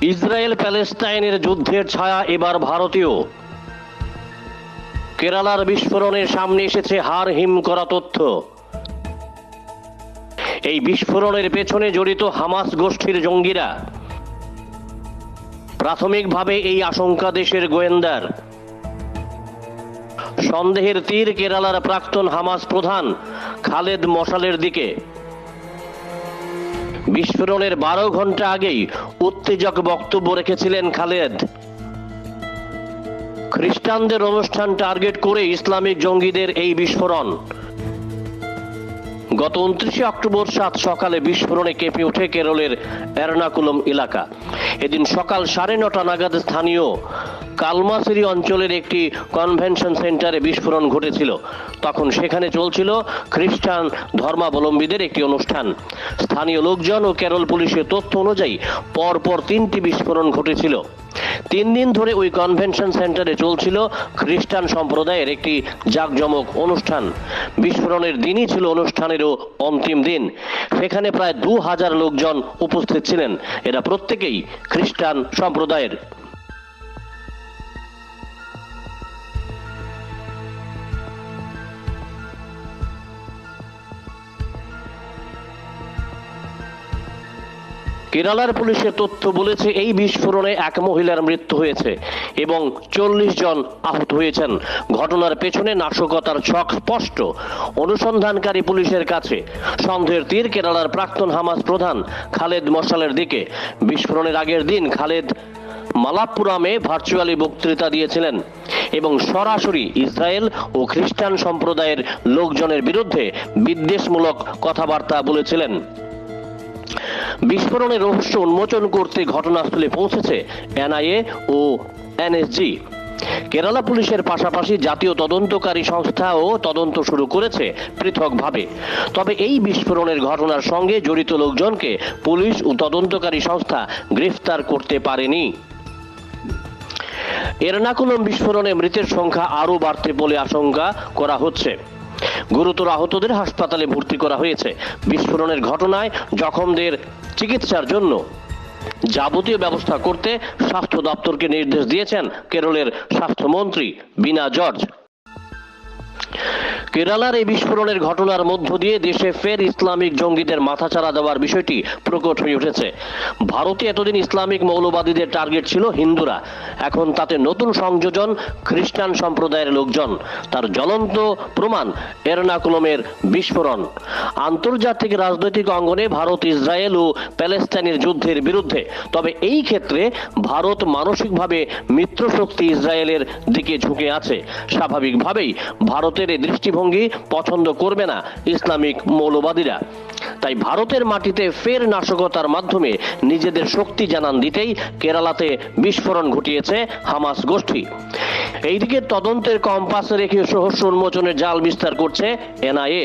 Israel প্যালেস্তাইনের যুদ্ধের ছায়া এবার ভারতীয়। কেরালার বিস্ফোরণের সামনে এসেছে হার হিম করা তথ্য। এই বিস্ফোরণের পেছনে জড়িত হামাস গোষ্ঠীর জঙ্গিরা। প্রাথমিকভাবে এই আশঙ্কা দেশের গোয়েন্দার। সন্দেহের তীর কেরালার প্রাক্তন হামাস প্রধান খালেদ মশালের দিকে। বিস্ফোরণের বারো ঘণ্টা আগেই উত্তেজক বক্তব্য রেখেছিলেন খালেদ। খ্রিস্টানদের অনুষ্ঠান টার্গেট করে ইসলামিক জঙ্গিদের এই বিস্ফোরণ। গত উনত্রিশে অক্টোবর সাত সকালে বিস্ফোরণে কেঁপে ওঠে কেরলের এর্নাকুলম এলাকা। এদিন সকাল সাড়ে নটা নাগাদ স্থানীয় কালমাসিরি অঞ্চলের একটি কনভেনশন সেন্টারে বিস্ফোরণ ঘটেছিল। তখন সেখানে চলছিল খ্রিস্টান ধর্মাবলম্বীদের একটি অনুষ্ঠান। স্থানীয় লোকজন ও কেরল পুলিশের তথ্য অনুযায়ী পরপর তিনটি বিস্ফোরণ ঘটেছিল। তিন দিন ধরে ওই কনভেনশন সেন্টারে চলছিল খ্রিস্টান সম্প্রদায়ের একটি জাঁকজমক অনুষ্ঠান। বিস্ফোরণের দিনই ছিল অনুষ্ঠানেরও অন্তিম দিন। সেখানে প্রায় দু হাজার লোকজন উপস্থিত ছিলেন। এরা প্রত্যেকেই খ্রিস্টান সম্প্রদায়ের। কেরালার পুলিশের তথ্য বলেছে, এই বিস্ফোরণে এক মহিলার মৃত্যু হয়েছে এবং চল্লিশ জন আহত হয়েছেন। ঘটনার পেছনে নাশকতার ছক স্পষ্ট। অনুসন্ধানকারী পুলিশের কাছে সন্দেহের তীর কেরালার প্রাক্তন হামাস প্রধান খালেদ মশালের দিকে। বিস্ফোরণের আগের দিন খালেদ মালাপ্পুরামে ভার্চুয়ালি বক্তৃতা দিয়েছিলেন এবং সরাসরি ইসরায়েল ও খ্রিস্টান সম্প্রদায়ের লোকজনের বিরুদ্ধে বিদ্বেষমূলক কথাবার্তা বলেছিলেন। বিস্ফোরণের রহস্য উন্মোচন করতে ঘটনাস্থলে পৌঁছেছে এনআইএ ও এনএসজি। কেরালা পুলিশের পাশাপাশি জাতীয় তদন্তকারী সংস্থাও তদন্ত শুরু করেছে পৃথকভাবে। তবে এই বিস্ফোরণের ঘটনার সঙ্গে জড়িত লোকজনকে পুলিশ ও তদন্তকারী সংস্থা গ্রেফতার করতে পারেনি। এরনাকুলম বিস্ফোরণে মৃতের সংখ্যা আরও বাড়তে বলে আশঙ্কা করা হচ্ছে। গুরুতর আহতদের হাসপাতালে ভর্তি করা হয়েছে। বিস্ফোরণের ঘটনায় জখমদের চিকিৎসার জন্য যাবতীয় ব্যবস্থা করতে স্বাস্থ্য দপ্তরকে নির্দেশ দিয়েছেন কেরলের স্বাস্থ্যমন্ত্রী বিনা জর্জ। কেরালার এই বিস্ফোরণের ঘটনার মধ্য দিয়ে দেশে ফের ইসলামিক জঙ্গিদের মাথাচাড়া দেওয়ার বিষয়টি প্রকট হয়ে উঠেছে। ভারতে এতদিন ইসলামিক মৌলবাদীদের টার্গেট ছিল হিন্দুরা। এখন তাতে নতুন সংযোজন খ্রিস্টান সম্প্রদায়ের লোকজন। তার জ্বলন্ত প্রমাণ এরনাকুলমের বিস্ফোরণ। আন্তর্জাতিক রাজনৈতিক অঙ্গনে ভারত, ইসরায়েল ও প্যালেস্তাইনের যুদ্ধের বিরুদ্ধে। তবে এই ক্ষেত্রে ভারত মানসিকভাবে মিত্রশক্তি ইসরায়েলের দিকে ঝুঁকে আছে। স্বাভাবিকভাবেই ভারতের এই দৃষ্টিভঙ্গি পছন্দ করবে না ইসলামিক মৌলবাদীরা। তাই ভারতের মাটিতে ফের নাশকতার মাধ্যমে নিজেদের শক্তি জানান দিতেই কেরালাতে বিস্ফোরণ ঘটিয়েছে হামাস গোষ্ঠী। এইদিকে তদন্তের কম্পাসে রেখে রহস্য উন্মোচনের জাল বিস্তার করছে এনআইএ।